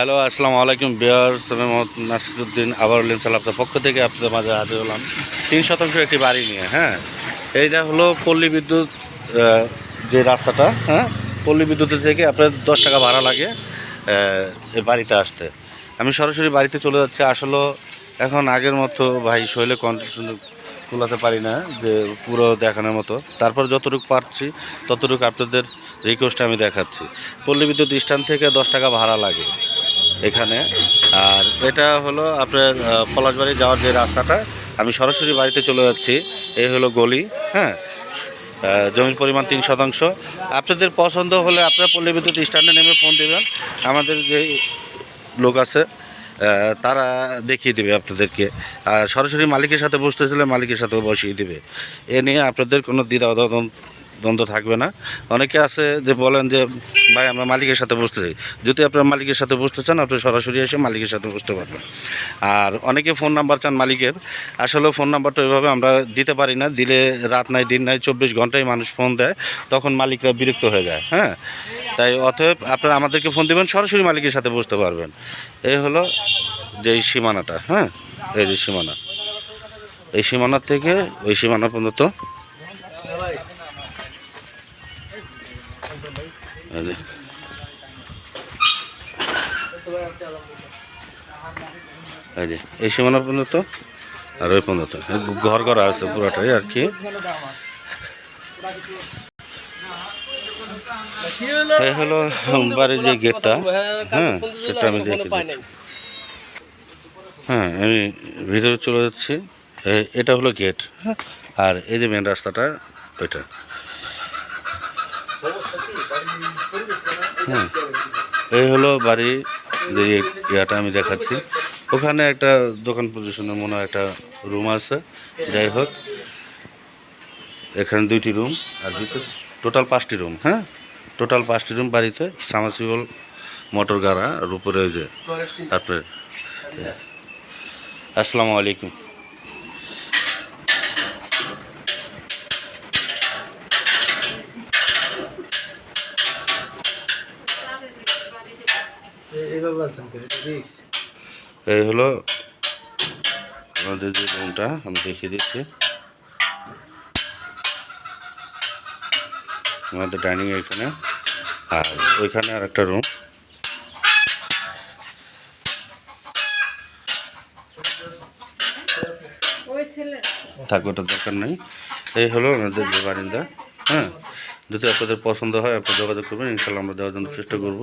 Hello, আসসালামু আলাইকুম বিয়ার আমি মোহাম্মদ নাসিরুদ্দিন, আবার লিনসাল আপনার পক্ষ থেকে আপনাদের মাঝে হাজির হলাম। তিন শতাংশ একটি বাড়ি নিয়ে হ্যাঁ? এইটা হলো পল্লী বিদ্যুৎ যে রাস্তাটা হ্যাঁ? পল্লী বিদ্যুতের থেকে আপনার দশ টাকা ভাড়া লাগে বাড়িতে আসতে। আমি সরাসরি বাড়িতে চলে যাচ্ছি। আসলে এখন আগের মতো ভাই শৈলে কন্ডিশন কুলাতে পারি না, যে পুরো দেখানোর মতো। তারপর যতটুকু পারছি, ততটুকু আপনাদের রিকোয়েস্ট আমি দেখাচ্ছি। পল্লী বিদ্যুৎ স্ট্যান্ড থেকে দশ টাকা ভাড়া লাগে। এখানে। আর এটা হলো আপনার পলাশবাড়ি যাওয়ার যে রাস্তাটা, আমি সরাসরি বাড়িতে চলে যাচ্ছি। এই হলো গলি হ্যাঁ? জমির পরিমাণ তিন শতাংশ। আপনাদের পছন্দ হলে আপনারা পল্লী বিদ্যুৎ স্ট্যান্ডে নেমে ফোন দেবেন। আমাদের যে লোক আছে তারা দেখিয়ে দেবে আপনাদেরকে। আর সরাসরি মালিকের সাথে বসতেছিলে মালিকের সাথেও বসিয়ে দেবে। এ নিয়ে আপনাদের কোনো দ্বিধা দ্বন্দ্ব থাকবে না। অনেকে আছে যে বলেন যে, ভাই, আমরা মালিকের সাথে বসতে চাই যদি আপনারা মালিকের সাথে বসতে চান, আপনি সরাসরি এসে মালিকের সাথে বসতে পারবেন। আর অনেকে ফোন নাম্বার চান মালিকের। আসলে ফোন নাম্বারটা ওইভাবে আমরা দিতে পারি না। দিলে রাত নাই, দিন নাই, চব্বিশ ঘন্টায় মানুষ ফোন দেয়। তখন মালিকরা বিরক্ত হয়ে যায় হ্যাঁ? তাই অতএব আপনারা আমাদেরকে ফোন দেবেন, সরাসরি মালিকের সাথে বসতে পারবেন। এই হলো যে এই সীমানাটা হ্যাঁ? এই যে সীমানা। এই সীমানার থেকে ওই সীমানা পর্যন্ত। এই যে। এই সীমানা পর্যন্ত আর ওই পর্যন্ত। ঘর করা আছে পুরোটাই আর কি। এই হলো বাড়ির যে গেটটা হ্যাঁ সেটা আমি দেখে হ্যাঁ আমি ভিতরে চলে যাচ্ছি। এটা হলো গেট হ্যাঁ আর এই যে মেন রাস্তাটা, ওইটা। হ্যাঁ এই হলো বাড়ি, যে ইয়াটা আমি দেখাচ্ছি। ওখানে একটা দোকান পজিশনের মনে একটা রুম আছে। যাই হোক, এখানে দুইটি রুম আর ভিতরে টোটাল পাঁচটি রুম হ্যাঁ? টোটাল পাঁচটি রুম বাড়িতে সামাসিবল মোটর গাড়া উপরে ওই যে আপনার আসসালামু আলাইকুম। এই হলো আমাদের যে রুমটা আমি দেখিয়ে দিচ্ছি। আমাদের ডাইনিং এখানে। আর ওইখানে আর একটা রুম। থাকবে ওটার দরকার নেই। এই হলো আমাদের বারিন্দা হ্যাঁ? যদি আপনাদের পছন্দ হয়, আপনি যোগাযোগ করবেন ইনশাল্লাহ আমরা দেওয়ার জন্য চেষ্টা করব।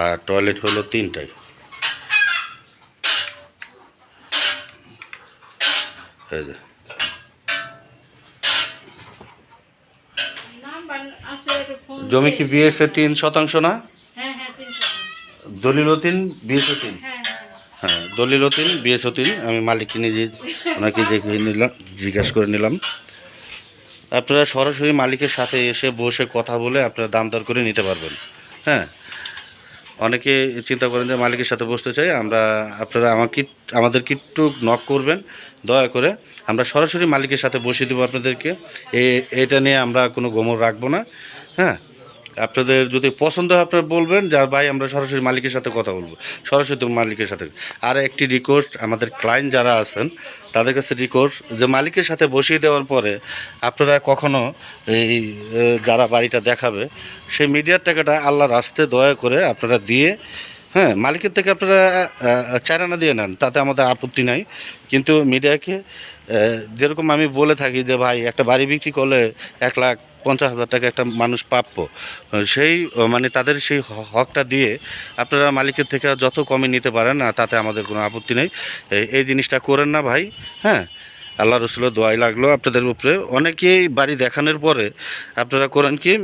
আর টয়লেট হলো তিনটাই এই যে নাম্বার আছে একটু ফোন জমি কি বিএসএ তিন শতাংশ না? দলিল হ্যাঁ তিনশো দলিলও তিন বিএসও তিন? হ্যাঁ দলিল হ্যাঁ। দলিলও তিন বিএসও তিন আমি মালিককে নিজে ওনাকে যে নিলাম জিজ্ঞাসা করে নিলাম। আপনারা সরাসরি মালিকের সাথে এসে বসে কথা বলে আপনারা দাম দর করে নিতে পারবেন। হ্যাঁ অনেকে চিন্তা করেন যে মালিকের সাথে বসতে চাই, আমরা আপনারা আমাকে আমাদের একটু নক করবেন, দয়া করে আমরা সরাসরি মালিকের সাথে বসিয়ে দেবো আপনাদেরকে। এটা নিয়ে আমরা কোনো গোমর রাখব না হ্যাঁ? আপনাদের যদি পছন্দ হয় আপনারা বলবেন, যে ভাই আমরা সরাসরি মালিকের সাথে কথা বলব। সরাসরি মালিকের সাথে। আর একটি রিকোয়েস্ট আমাদের ক্লায়েন্ট যারা আছেন, তাদের কাছে রিকোয়েস্ট যে মালিকের সাথে বসিয়ে দেওয়ার পরে আপনারা কখনো এই যারা বাড়িটা দেখাবে, সেই মিডিয়ার টাকাটা আল্লাহর রাস্তে দয়া করে আপনারা দিয়ে হ্যাঁ মালিকের থেকে আপনারা চারানা দিয়ে নেন, তাতে আমাদের আপত্তি নাই। কিন্তু মিডিয়াকে যেরকম আমি বলে থাকি যে ভাই, একটা বাড়ি বিক্রি করলে এক লাখ পঞ্চাশ হাজার টাকা একটা মানুষ প্রাপ্য। সেই মানে তাদের সেই হকটা দিয়ে আপনারা মালিকের থেকে যত কমে নিতে পারেন, আর তাতে আমাদের কোনো আপত্তি নেই। এই- জিনিসটা করেন না ভাই হ্যাঁ? আল্লাহ রসুলের দোয়াই লাগল আপনাদের উপরে। অনেকেই বাড়ি দেখানোর পরে আপনারা করেন কি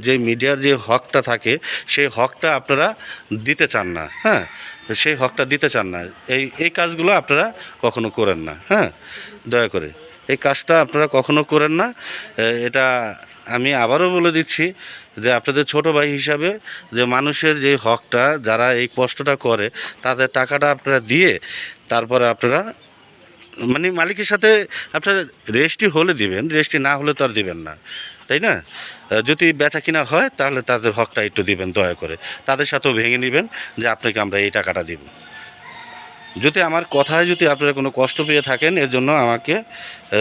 যে মিডিয়ার যে হকটা থাকে, সেই হকটা আপনারা দিতে চান না হ্যাঁ? সেই হকটা দিতে চান না। এই এই কাজগুলো আপনারা কখনো করেন না হ্যাঁ? দয়া করে। এই কাজটা আপনারা কখনো করেন না। এটা আমি আবারও বলে দিচ্ছি যে আপনাদের ছোট ভাই হিসাবে যে মানুষের যে হকটা, যারা এই কষ্টটা করে, তাদের টাকাটা আপনারা দিয়ে তারপরে আপনারা মানে মালিকের সাথে আপনার রেজিস্ট্রি হলে দিবেন রেজিস্ট্রি না হলে তো আর দিবেন না। তাই না? যদি বেচা কিনা হয়, তাহলে তাদের হকটা একটু দিবেন দয়া করে। তাদের সাথেও ভেঙে নেবেন যে আপনাকে আমরা এই টাকাটা দিব। যদি আমার কথায় যদি আপনারা কোনো কষ্ট পেয়ে থাকেন, এর জন্য আমাকে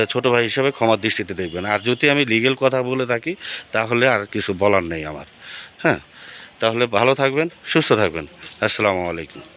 ছোটো ভাই হিসেবে ক্ষমার দৃষ্টিতে দেখবেন। আর যদি আমি লিগেল কথা বলে থাকি, তাহলে আর কিছু বলার নেই আমার। হ্যাঁ? তাহলে ভালো থাকবেন, সুস্থ থাকবেন। আসসালামু আলাইকুম।